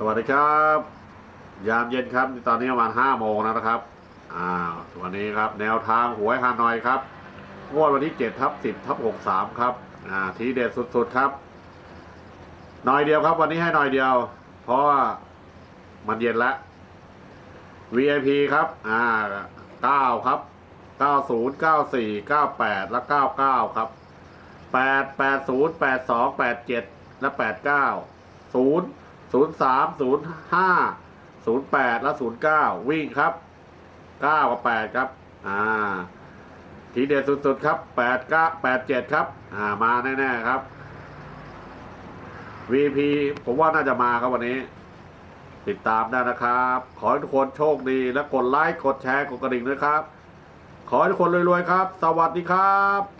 สวัสดีครับ ยามเย็นครับตอนนี้ประมาณห้าโมงนะครับอ่าวันนี้ครับแนวทางหวยฮานอยครับงวดวันที่เจ็ดทับสิบทับหกสามครับอ่าทีเด็ดสุดๆครับหน่อยเดียวครับ วันนี้ให้หน่อยเดียว เพราะว่ามันเย็นแล้ว VIP ครับอ่าเก้าครับเก้าศูนย์เก้าสี่เก้าแปดและเก้าเก้าครับแปดแปดศูนย์แปดสองแปดเจ็ดและแปดเก้าศูนย์ ศูนย์สามศูนย์ห้าศูนย์และศูนย์เก้าวิ่งครับเก้ากับแปดครับ อ่า ทีเด็ดสุดๆ ครับแปดเก้าแปดเจ็ดครับ อ่า มาแน่ๆครับ VP ผมว่าน่าจะมาครับวันนี้ ติดตามได้นะครับ ขอให้ทุกคนโชคดี และกดไลค์ กดแชร์ กดกระดิ่งด้วยครับ ขอให้ทุกคนรวยๆ ครับ สวัสดีครับ